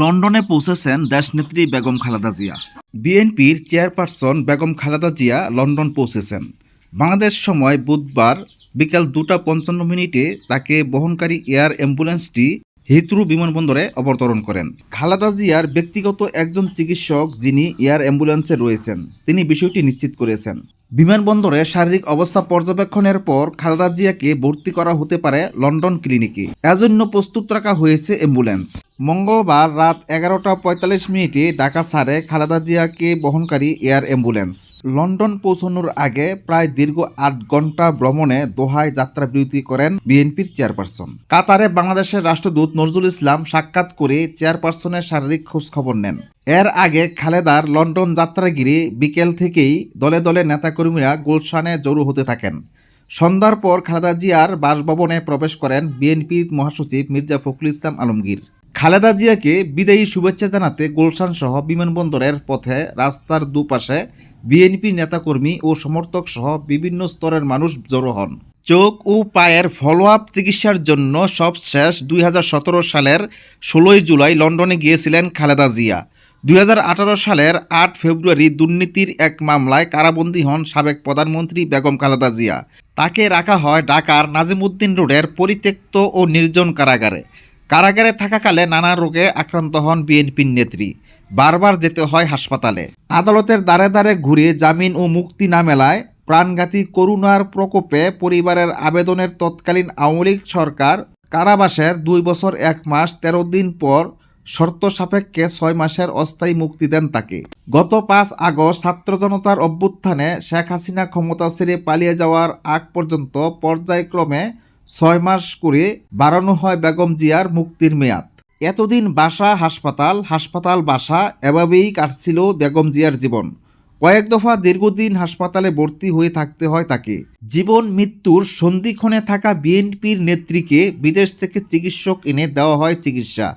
লন্ডনে পৌঁছেছেন দেশনেত্রী বেগম খালেদা জিয়া। বিএনপির চেয়ারপারসন বেগম খালেদা জিয়া লন্ডন পৌঁছেছেন। বাংলাদেশ সময় বুধবার বিকাল দুটা পঞ্চান্ন মিনিটে তাকে বহনকারী এয়ার অ্যাম্বুলেন্সটি হিথ্রু বিমানবন্দরে অবতরণ করেন। খালাদা জিয়ার ব্যক্তিগত একজন চিকিৎসক যিনি এয়ার অ্যাম্বুলেন্সে রয়েছেন, তিনি বিষয়টি নিশ্চিত করেছেন। বিমানবন্দরে শারীরিক অবস্থা পর্যবেক্ষণের পর খালেদা জিয়াকে ভর্তি করা হতে পারে লন্ডন ক্লিনিকে। এজন্য প্রস্তুত রাখা হয়েছে অ্যাম্বুলেন্স। মঙ্গলবার রাত এগারোটা পঁয়তাল্লিশ মিনিটে ঢাকা ছাড়ে খালেদা জিয়াকে বহনকারী এয়ার অ্যাম্বুলেন্স। লন্ডন পৌঁছানোর আগে প্রায় দীর্ঘ আট ঘণ্টা ভ্রমণে দোহায় যাত্রা বিরতি করেন বিএনপির চেয়ারপারসন। কাতারে বাংলাদেশের রাষ্ট্রদূত নজরুল ইসলাম সাক্ষাৎ করে চেয়ারপারসনের শারীরিক খোঁজখবর নেন। এর আগে খালেদার লন্ডন যাত্রাগিরি বিকেল থেকেই দলে দলে নেতাকর্মীরা গুলশানে জড়ো হতে থাকেন। সন্ধ্যার পর খালেদা জিয়ার বাসভবনে প্রবেশ করেন বিএনপির মহাসচিব মির্জা ফখরুল ইসলাম আলমগীর। খালেদা জিয়াকে বিদায়ী শুভেচ্ছা জানাতে গুলশান সহ বিমানবন্দরের পথে রাস্তার দুপাশে বিএনপি নেতাকর্মী ও সমর্থক সহ বিভিন্ন স্তরের মানুষ জড়ো হন। চোখ ও পায়ের ফলো আপ চিকিৎসার জন্য সবশেষ দুই হাজার সতেরো সালের ষোলোই জুলাই লন্ডনে গিয়েছিলেন খালেদা জিয়া। দুই হাজার আঠারো সালের আট ফেব্রুয়ারি দুর্নীতির এক মামলায় কারাবন্দী হন সাবেক প্রধানমন্ত্রী বেগম খালেদা জিয়া। তাকে রাখা হয় ঢাকার নাজিমুদ্দিন রোডের পরিত্যক্ত ও নির্জন কারাগারে। কারাগারে থাকাকালে নানা রোগে আক্রান্ত হন বিএনপির নেত্রী। বারবার যেতে হয় হাসপাতালে। আদালতের দ্বারে দ্বারে ঘুরে জামিন ও মুক্তি না মেলায় প্রাণঘাতী করুণার প্রকোপে পরিবারের আবেদনের তৎকালীন আওয়ামী লীগ সরকার কারাবাসের দুই বছর এক মাস তেরো দিন পর শর্ত সাপেক্ষে ছয় মাসের অস্থায়ী মুক্তি দেন তাকে। গত পাঁচ আগস্ট ছাত্র জনতার অভ্যুত্থানে শেখ হাসিনা ক্ষমতা ছেড়ে পালিয়ে যাওয়ার আগ পর্যন্ত পর্যায়ক্রমে ছয় মাস করে বাড়ানো হয় বেগম জিয়ার মুক্তির মেয়াদ। এতদিন বাসা, হাসপাতাল হাসপাতাল বাসা এভাবেই কাটছিল বেগম জিয়ার জীবন। কয়েক দফা দীর্ঘদিন হাসপাতালে ভর্তি হয়ে থাকতে হয় তাকে। জীবন মৃত্যুর সন্ধিক্ষণে থাকা বিএনপির নেত্রীকে বিদেশ থেকে চিকিৎসক এনে দেওয়া হয় চিকিৎসা।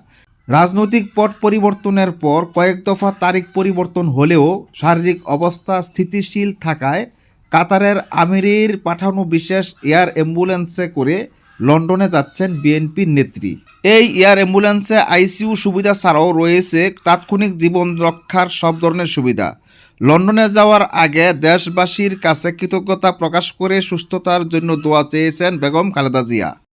রাজনৈতিক পট পরিবর্তনের পর কয়েক দফা তারিখ পরিবর্তন হলেও শারীরিক অবস্থা স্থিতিশীল থাকায় কাতারের আমিরের পাঠানো বিশেষ এয়ার অ্যাম্বুলেন্সে করে লন্ডনে যাচ্ছেন বিএনপির নেত্রী। এই এয়ার অ্যাম্বুলেন্সে আইসিইউ সুবিধা ছাড়াও রয়েছে তাৎক্ষণিক জীবন রক্ষার সব ধরনের সুবিধা। লন্ডনে যাওয়ার আগে দেশবাসীর কাছে কৃতজ্ঞতা প্রকাশ করে সুস্থতার জন্য দোয়া চেয়েছেন বেগম খালেদা জিয়া।